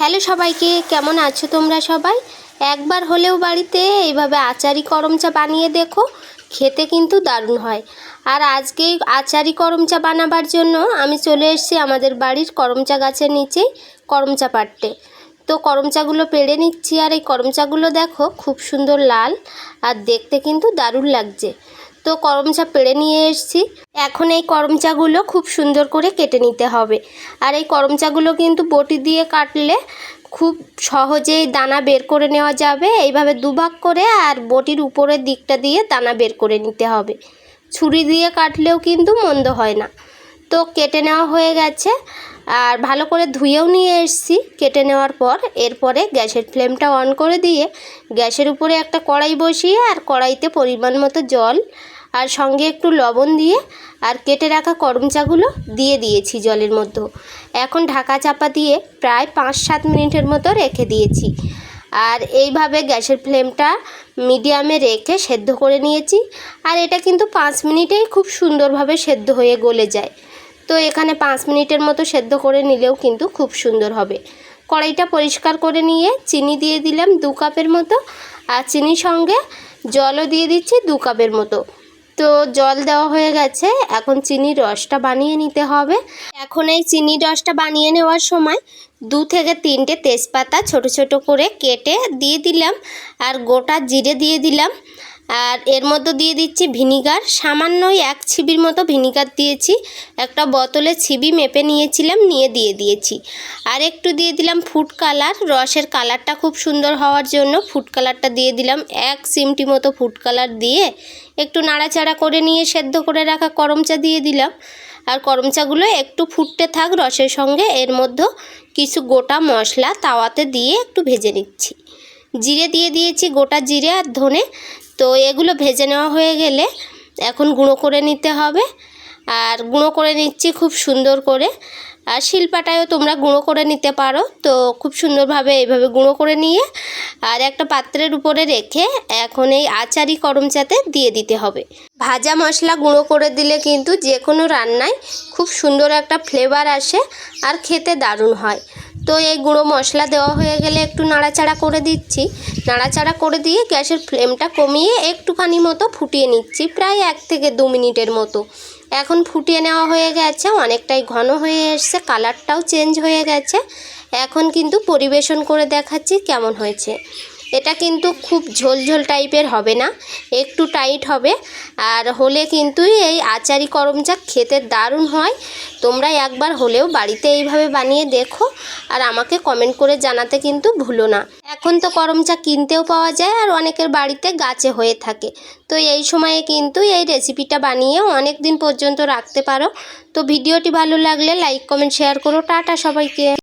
Hello সবাইকে, কেমন আছো তোমরা সবাই? একবার হলেও বাড়িতে এইভাবে আচারি করম চা বানিয়ে দেখো, খেতে কিন্তু দারুণ হয়। আর আজকে আচারি করম চা বানাবার জন্য আমি চলে এসেছি আমাদের বাড়ির করমচা গাছের নিচেই করম চা পাড়তে। তো করম চাগুলো পেড়ে নিচ্ছি আর এই করম চাগুলো দেখো খুব সুন্দর লাল আর দেখতে কিন্তু দারুণ লাগছে। তো করমচা পেড়ে নিয়ে এসেছি। এখন এই করমচাগুলো খুব সুন্দর করে কেটে নিতে হবে। আর এই করমচাগুলো কিন্তু বটি দিয়ে কাটলে খুব সহজেই দানা বের করে নেওয়া যাবে। এইভাবে দুভাগ করে আর বটির উপরের দিকটা দিয়ে দানা বের করে নিতে হবে। ছুরি দিয়ে কাটলেও কিন্তু মন্দ হয় না। তো কেটে নেওয়া হয়ে গেছে। আর ভালো করে ধুয়েও নিয়ে এসেছি কেটে নেওয়ার পর। এরপরে গ্যাসের ফ্লেমটা অন করে দিয়ে গ্যাসের উপরে একটা কড়াই বসিয়ে আর কড়াইতে পরিমাণ মতো জল আর সঙ্গে একটু লবণ দিয়ে আর কেটে রাখা করম চাগুলো দিয়ে দিয়েছি জলের মধ্যে। এখন ঢাকা চাপা দিয়ে প্রায় পাঁচ সাত মিনিটের মতো রেখে দিয়েছি। আর এইভাবে গ্যাসের ফ্লেমটা মিডিয়ামে রেখে সেদ্ধ করে নিয়েছি। আর এটা কিন্তু পাঁচ মিনিটেই খুব সুন্দরভাবে সেদ্ধ হয়ে গলে যায়। তো এখানে পাঁচ মিনিটের মতো সেদ্ধ করে নিলেও কিন্তু খুব সুন্দর হবে। কড়াইটা পরিষ্কার করে নিয়ে চিনি দিয়ে দিলাম দু কাপের মতো। আর চিনির সঙ্গে জলও দিয়ে দিচ্ছি দু কাপের মতো। তো জল দেওয়া হয়ে গেছে, এখন চিনির রসটা বানিয়ে নিতে হবে। এখন এই চিনির রসটা বানিয়ে নেওয়ার সময় দু থেকে তিনটে তেজপাতা ছোট ছোট করে কেটে দিয়ে দিলাম। আর গোটা জিরে দিয়ে দিলাম। আর এর মধ্যে দিয়ে দিচ্ছি ভিনিগার। সামান্যই এক ছিবির মতো ভিনিগার দিয়েছি। একটা বোতলে ছিবি মেপে নিয়েছিলাম, নিয়ে দিয়ে দিয়েছি। আর একটু দিয়ে দিলাম ফুড কালার। রসের কালারটা খুব সুন্দর হওয়ার জন্য ফুড কালারটা দিয়ে দিলাম। এক সিমটি মতো ফুড কালার দিয়ে একটু নাড়াচাড়া করে নিয়ে সেদ্ধ করে রাখা করমচা দিয়ে দিলাম। আর করমচাগুলো একটু ফুটতে থাক রসের সঙ্গে। এর মধ্যে কিছু গোটা মশলা তাওয়াতে দিয়ে একটু ভেজে নিচ্ছি। জিরে দিয়ে দিয়েছি গোটা জিরে আর ধনে। তো এগুলো ভেজে নেওয়া হয়ে গেলে এখন গুঁড়ো করে নিতে হবে। আর গুঁড়ো করে নিচ্ছি খুব সুন্দর করে। আর শিলপাটায়ও তোমরা গুঁড়ো করে নিতে পারো। তো খুব সুন্দরভাবে এইভাবে গুঁড়ো করে নিয়ে আর একটা পাত্রের উপরে রেখে এখন এই আচারি করমচাতে দিয়ে দিতে হবে। ভাজা মশলা গুঁড়ো করে দিলে কিন্তু যে কোনো রান্নায় খুব সুন্দর একটা ফ্লেভার আসে আর খেতে দারুণ হয়। তো এই গুঁড়ো মশলা দেওয়া হয়ে গেলে একটু নাড়াচাড়া করে দিচ্ছি। নাড়াচাড়া করে দিয়ে গ্যাসের ফ্লেমটা কমিয়ে একটুখানি মতো ফুটিয়ে নিচ্ছি, প্রায় এক থেকে দু মিনিটের মতো। এখন ফুটিয়ে নেওয়া হয়ে গেছে, অনেকটাই ঘন হয়ে এসছে, কালারটাও চেঞ্জ হয়ে গেছে। এখন কিন্তু পরিবেশন করে দেখাচ্ছি কেমন হয়েছে। এটা কিন্তু খুব ঝোলঝোল টাইপের হবে না, একটু টাইট হবে। আর হলে কিন্তু এই আচারি করম চা খেতে দারুণ হয়। তোমরা একবার হলেও বাড়িতে এইভাবে বানিয়ে দেখো আর আমাকে কমেন্ট করে জানাতে কিন্তু ভুলো না। এখন তো করম চা কিনতেও পাওয়া যায় আর অনেকের বাড়িতে গাছে হয়ে থাকে। তো এই সময়ে কিন্তু এই রেসিপিটা বানিয়ে অনেক দিন পর্যন্ত রাখতে পারো। তো ভিডিওটি ভালো লাগলে লাইক, কমেন্ট, শেয়ার করো। টাটা সবাইকে।